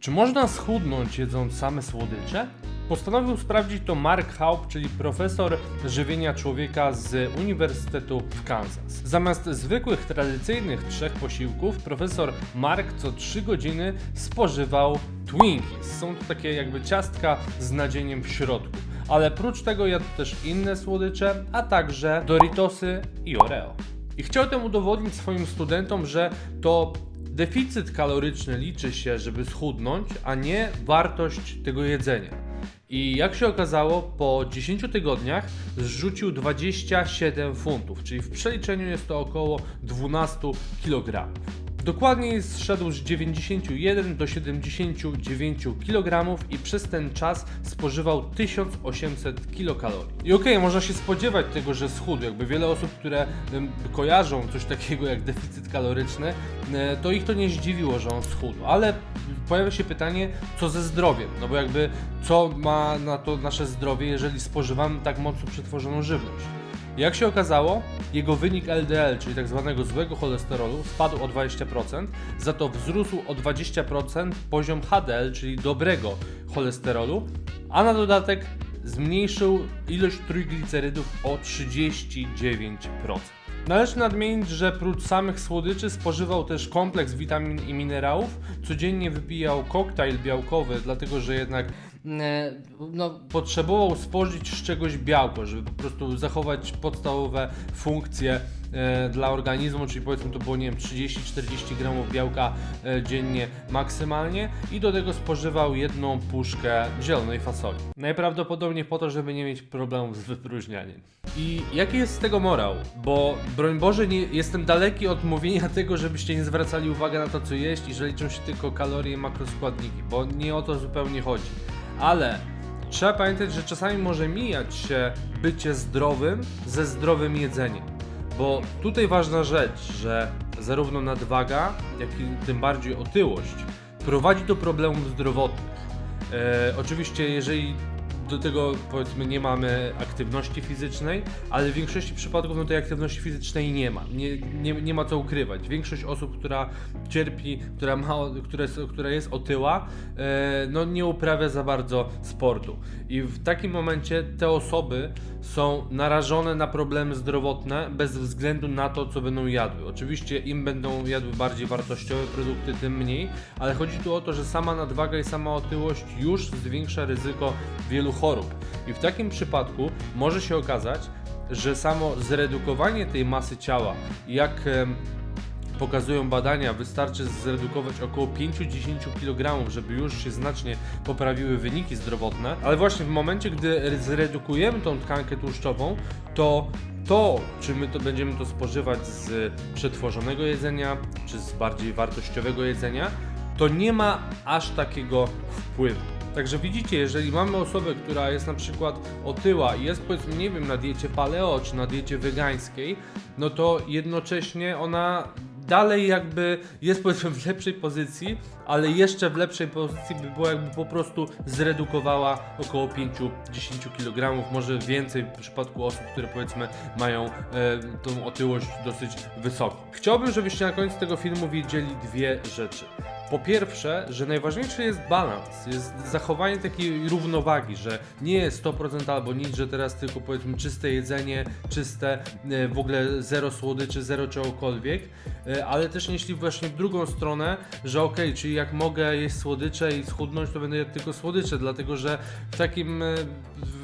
Czy można schudnąć jedząc same słodycze? Postanowił sprawdzić to Mark Haupt, czyli profesor żywienia człowieka z Uniwersytetu w Kansas. Zamiast zwykłych, tradycyjnych trzech posiłków, profesor Mark co 3 godziny spożywał Twinkies. Są to takie jakby ciastka z nadzieniem w środku. Ale prócz tego jadł też inne słodycze, a także Doritosy i Oreo. I chciał tym udowodnić swoim studentom, że to deficyt kaloryczny liczy się, żeby schudnąć, a nie wartość tego jedzenia. I jak się okazało, po 10 tygodniach zrzucił 27 funtów, czyli w przeliczeniu jest to około 12 kg. Dokładniej zszedł z 91 do 79 kg i przez ten czas spożywał 1800 kilokalorii. I okej, można się spodziewać tego, że schudł. Jakby wiele osób, które kojarzą coś takiego jak deficyt kaloryczny, e, to ich to nie zdziwiło, że on schudł. Ale pojawia się pytanie, co ze zdrowiem? No bo jakby co ma na to nasze zdrowie, jeżeli spożywamy tak mocno przetworzoną żywność? Jak się okazało, jego wynik LDL, czyli tak zwanego złego cholesterolu, spadł o 20%, za to wzrósł o 20% poziom HDL, czyli dobrego cholesterolu, a na dodatek zmniejszył ilość trójglicerydów o 39%. Należy nadmienić, że prócz samych słodyczy spożywał też kompleks witamin i minerałów. Codziennie wypijał koktajl białkowy, dlatego że jednak no, potrzebował spożyć z czegoś białko, żeby po prostu zachować podstawowe funkcje e, dla organizmu, czyli powiedzmy to było nie wiem 30-40 gramów białka e, dziennie maksymalnie i do tego spożywał jedną puszkę zielonej fasoli. Najprawdopodobniej po to, żeby nie mieć problemów z wypróżnianiem. I jaki jest z tego morał? Bo broń Boże, nie, jestem daleki od mówienia tego, żebyście nie zwracali uwagi na to, co jeść i że liczą się tylko kalorie i makroskładniki, bo nie o to zupełnie chodzi. Ale trzeba pamiętać, że czasami może mijać się bycie zdrowym ze zdrowym jedzeniem. Bo tutaj ważna rzecz, że zarówno nadwaga, jak i tym bardziej otyłość prowadzi do problemów zdrowotnych. E, oczywiście, jeżeli do tego powiedzmy nie mamy aktywności fizycznej, ale w większości przypadków no tej aktywności fizycznej nie ma. Nie, nie, nie ma co ukrywać. Większość osób, która cierpi, która, ma, która, jest, która jest otyła, e, no nie uprawia za bardzo sportu. I w takim momencie te osoby są narażone na problemy zdrowotne bez względu na to, co będą jadły. Oczywiście im będą jadły bardziej wartościowe produkty, tym mniej, ale chodzi tu o to, że sama nadwaga i sama otyłość już zwiększa ryzyko wielu chorób. I w takim przypadku może się okazać, że samo zredukowanie tej masy ciała, jak pokazują badania, wystarczy zredukować około 5-10 kg, żeby już się znacznie poprawiły wyniki zdrowotne. Ale właśnie w momencie, gdy zredukujemy tą tkankę tłuszczową, to to, czy my to będziemy to spożywać z przetworzonego jedzenia, czy z bardziej wartościowego jedzenia, to nie ma aż takiego wpływu. Także widzicie, jeżeli mamy osobę, która jest na przykład otyła i jest powiedzmy, nie wiem, na diecie paleo czy na diecie wegańskiej, no to jednocześnie ona dalej jakby jest powiedzmy w lepszej pozycji, ale jeszcze w lepszej pozycji by była jakby po prostu zredukowała około 5-10 kg, może więcej w przypadku osób, które powiedzmy mają e, tą otyłość dosyć wysoką. Chciałbym, żebyście na końcu tego filmu wiedzieli dwie rzeczy. Po pierwsze, że najważniejszy jest balans, jest zachowanie takiej równowagi, że nie jest 100% albo nic, że teraz tylko powiedzmy czyste jedzenie, czyste, e, w ogóle zero słodyczy, zero czegokolwiek, ale też nie szli właśnie w drugą stronę, że okej, czyli jak mogę jeść słodycze i schudnąć, to będę jadł tylko słodycze, dlatego że w takim, e,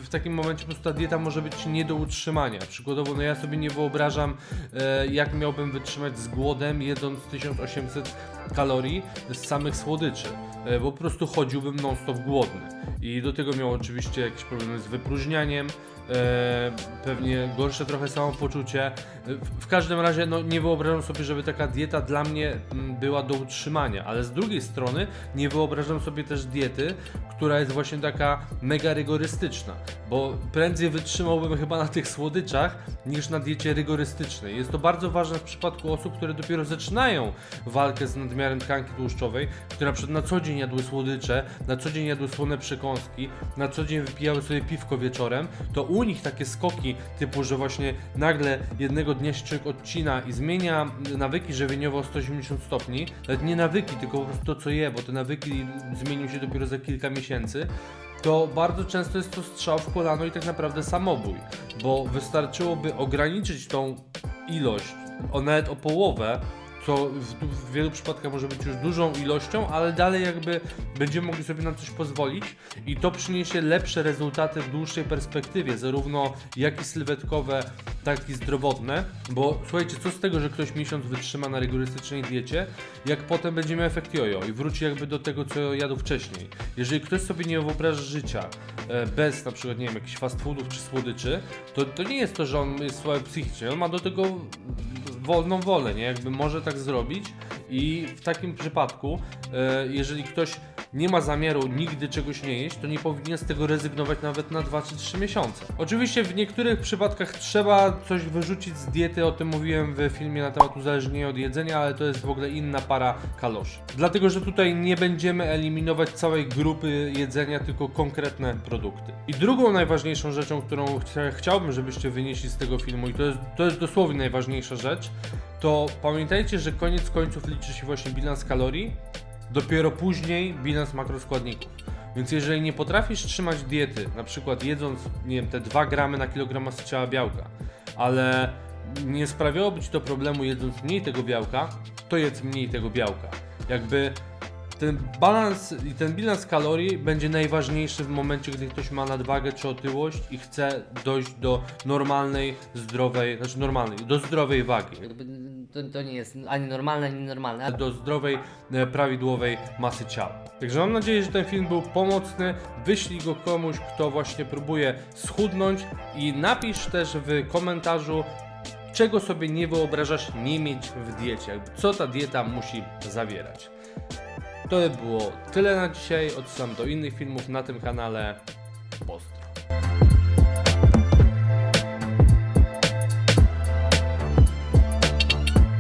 w takim momencie po prostu ta dieta może być nie do utrzymania. Przykładowo, no ja sobie nie wyobrażam, e, jak miałbym wytrzymać z głodem jedząc 1800 kalorii z samych słodyczy, e, bo po prostu chodziłbym non-stop głodny. I do tego miał oczywiście jakieś problemy z wypróżnianiem, e, pewnie gorsze trochę samopoczucie. E, W, w każdym razie no, nie wyobrażam sobie, żeby taka dieta dla mnie mm, była do utrzymania, ale z drugiej strony nie wyobrażam sobie też diety, która jest właśnie taka mega rygorystyczna, bo prędzej wytrzymałbym chyba na tych słodyczach niż na diecie rygorystycznej. Jest to bardzo ważne w przypadku osób, które dopiero zaczynają walkę z nadmiarem tkanki tłuszczowej, które na na co dzień jadły słodycze, na co dzień jadły słone przekąski, na co dzień wypijały sobie piwko wieczorem, to u nich takie skoki typu, że właśnie nagle jednego dnia się człowiek odcina i zmienia nawyki żywieniowe o 180 stopni, nawet nie nawyki, tylko po prostu to co je, bo te nawyki zmienią się dopiero za kilka miesięcy, to bardzo często jest to strzał w kolano i tak naprawdę samobój, bo wystarczyłoby ograniczyć tą ilość o nawet o połowę, co w, w wielu przypadkach może być już dużą ilością, ale dalej jakby będziemy mogli sobie na coś pozwolić i to przyniesie lepsze rezultaty w dłuższej perspektywie, zarówno jak i sylwetkowe, tak i zdrowotne, bo słuchajcie, co z tego, że ktoś miesiąc wytrzyma na rygorystycznej diecie, jak potem będzie miał efekt jojo i wróci jakby do tego, co jadł wcześniej. Jeżeli ktoś sobie nie wyobraża życia e, bez na przykład, nie wiem, jakichś fast foodów czy słodyczy, to, to nie jest to, że on jest słaby psychicznie, on ma do tego wolną wolę, nie? Jakby może tak zrobić i w takim przypadku, e, jeżeli ktoś nie ma zamiaru nigdy czegoś nie jeść, to nie powinien z tego rezygnować nawet na 2 czy 3 miesiące. Oczywiście w niektórych przypadkach trzeba coś wyrzucić z diety, o tym mówiłem w filmie na temat uzależnienia od jedzenia, ale to jest w ogóle inna para kaloszy. Dlatego, że tutaj nie będziemy eliminować całej grupy jedzenia, tylko konkretne produkty. I drugą najważniejszą rzeczą, którą chcia- chciałbym, żebyście wynieśli z tego filmu, i to jest, to jest dosłownie najważniejsza rzecz, to pamiętajcie, że koniec końców liczy się właśnie bilans kalorii, dopiero później bilans makroskładników. Więc jeżeli nie potrafisz trzymać diety, na przykład jedząc, nie wiem, te 2 gramy na kilogram ciała białka, ale nie sprawiałoby ci to problemu jedząc mniej tego białka, to jedz mniej tego białka. Jakby ten balans i ten bilans kalorii będzie najważniejszy w momencie, gdy ktoś ma nadwagę czy otyłość i chce dojść do normalnej, zdrowej, znaczy normalnej, do zdrowej wagi To, to nie jest ani normalne, ani normalne. Do zdrowej, e, prawidłowej masy ciała. Także mam nadzieję, że ten film był pomocny. Wyślij go komuś, kto właśnie próbuje schudnąć i napisz też w komentarzu, czego sobie nie wyobrażasz nie mieć w diecie, co ta dieta musi zawierać. To by było tyle na dzisiaj. Odsyłam do innych filmów na tym kanale. Pozdro.